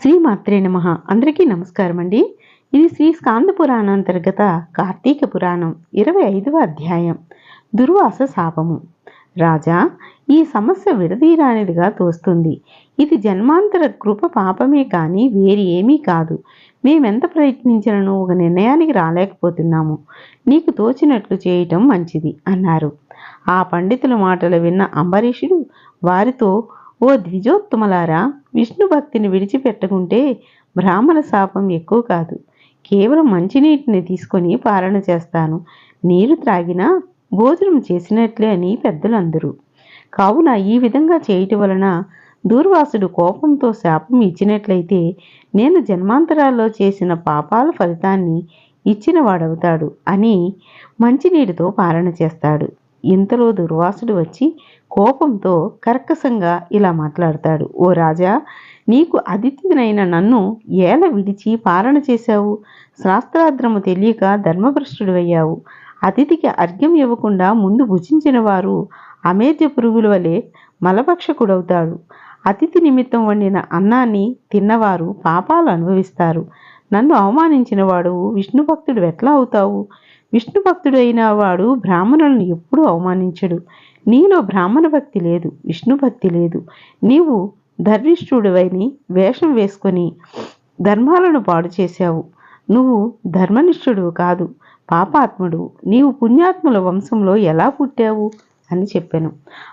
శ్రీ మాత్రే నమ. అందరికీ నమస్కారం అండి ఇది శ్రీ స్కాంద పురాణ అంతర్గత కార్తీక పురాణం ఇరవై ఐదవ అధ్యాయం దుర్వాస శాపము. రాజా ఈ సమస్య విడదీరానిదిగా తోస్తుంది. ఇది జన్మాంతర కృప పాపమే కానీ వేరు ఏమీ కాదు. మేమెంత ప్రయత్నించినను ఒక నిర్ణయానికి రాలేకపోతున్నాము. నీకు తోచినట్లు చేయటం మంచిది అన్నారు. ఆ పండితుల మాటలు విన్న అంబరీషుడు వారితో ఓ ద్విజోత్తమలారా విష్ణు భక్తిని విడిచిపెట్టకుంటే బ్రాహ్మణ శాపం ఎక్కువ కాదు. కేవలం మంచినీటిని తీసుకొని పాలన చేస్తాను. నీరు త్రాగినా భోజనం చేసినట్లే అని పెద్దలందరూ. కావున ఈ విధంగా చేయటం వలన దూర్వాసుడు కోపంతో శాపం ఇచ్చినట్లయితే నేను జన్మాంతరాల్లో చేసిన పాపాల ఫలితాన్ని ఇచ్చినవాడవుతాడు అని మంచినీటితో పాలన చేస్తాడు. ఇంతలో దుర్వాసుడు వచ్చి కోపంతో కర్కశంగా ఇలా మాట్లాడతాడు. ఓ రాజా నీకు అతిథినైన నన్ను ఏల విడిచి పాలన చేశావు? శాస్త్రాద్రము తెలియక ధర్మభ్రష్టుడు అయ్యావు అతిథికి అర్ఘ్యం ఇవ్వకుండా ముందు భుజించిన వారు అమేధ్య పురుగుల వలె మలభక్షకుడవుతాడు అతిథి నిమిత్తం వండిన అన్నాన్ని తిన్నవారు పాపాలు అనుభవిస్తారు. నన్ను అవమానించిన వాడు విష్ణు భక్తుడు ఎట్లా అవుతావు? విష్ణు భక్తుడు అయిన వాడు బ్రాహ్మణులను ఎప్పుడూ అవమానించడు. నీలో బ్రాహ్మణ భక్తి లేదు విష్ణు భక్తి లేదు. నీవు ధర్మిష్ఠుడివైని వేషం వేసుకొని ధర్మాలను పాడు చేశావు. నువ్వు ధర్మనిష్ఠుడు కాదు పాపాత్ముడు. నీవు పుణ్యాత్ముల వంశంలో ఎలా పుట్టావు? అని చెప్పాను.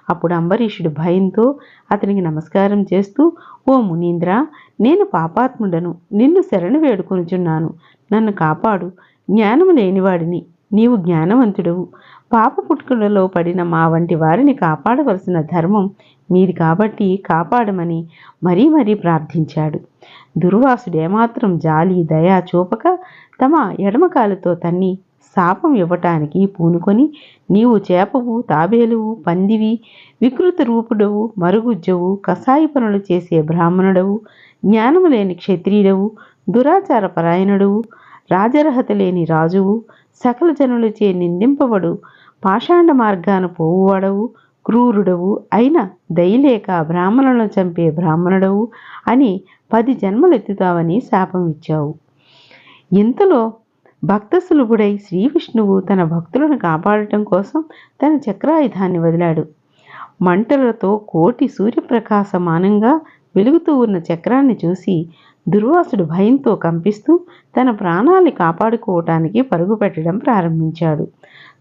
అప్పుడు అంబరీషుడు భయంతో అతనికి నమస్కారం చేస్తూ ఓ మునీంద్ర నేను పాపాత్ముడను. నిన్ను శరణు వేడుకొనుచున్నాను. నన్ను కాపాడు. జ్ఞానము లేనివాడిని నీవు జ్ఞానవంతుడవు. పాప పుట్టుకలలో పడిన మా వంటి వారిని కాపాడవలసిన ధర్మం మీది కాబట్టి కాపాడమని మరీ మరీ ప్రార్థించాడు. దుర్వాసుడు ఏమాత్రం జాలి దయా చూపక తమ ఎడమకాలతో తన్ని శాపం ఇవ్వటానికి పూనుకొని నీవు చేపవు తాబేలువు పందివి వికృత రూపుడవు మరుగుజ్జవు కసాయి పనులు చేసే బ్రాహ్మణుడవు జ్ఞానము లేని క్షత్రియుడవు దురాచార పరాయణుడవు రాజరహత లేని రాజువు సకల జనులచే నిందింపబడు పాషాండ మార్గాన పోవువాడవు క్రూరుడవు అయిన దయలేక బ్రాహ్మణులను చంపే బ్రాహ్మణుడవు అని పది జన్మలెత్తుతావని శాపం ఇచ్చావు. ఇంతలో భక్త శ్రీ విష్ణువు తన భక్తులను కాపాడటం కోసం తన చక్రాయుధాన్ని వదిలాడు. మంటలతో కోటి సూర్యప్రకాశమానంగా వెలుగుతూ ఉన్న చక్రాన్ని చూసి దుర్వాసుడు భయంతో కంపిస్తూ తన ప్రాణాల్ని కాపాడుకోవటానికి పరుగు పెట్టడం ప్రారంభించాడు.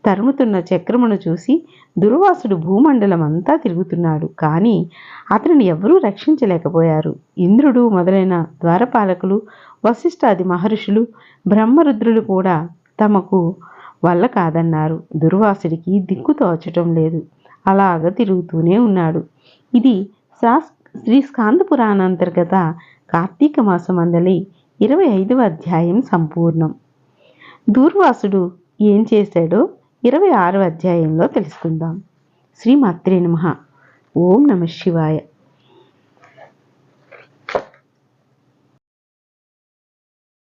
తరుముతున్న చక్రమును చూసి దుర్వాసుడు భూమండలం అంతా తిరుగుతున్నాడు. కానీ అతనిని ఎవరూ రక్షించలేకపోయారు. ఇంద్రుడు మొదలైన ద్వారపాలకులు వశిష్ఠాది మహర్షులు బ్రహ్మరుద్రులు కూడా తమకు వల్ల కాదన్నారు. దుర్వాసుడికి దిక్కు తోచటం లేదు. అలాగ తిరుగుతూనే ఉన్నాడు. ఇది శ్రీ స్కాంద పురాణాంతర్గత కార్తీక మాసమందలి ఇరవై ఐదవ అధ్యాయం సంపూర్ణం. దూర్వాసుడు ఏం చేశాడో ఇరవై ఆరవ అధ్యాయంలో తెలుసుకుందాం. శ్రీమాత్రే నమ. ఓం నమ శివాయ.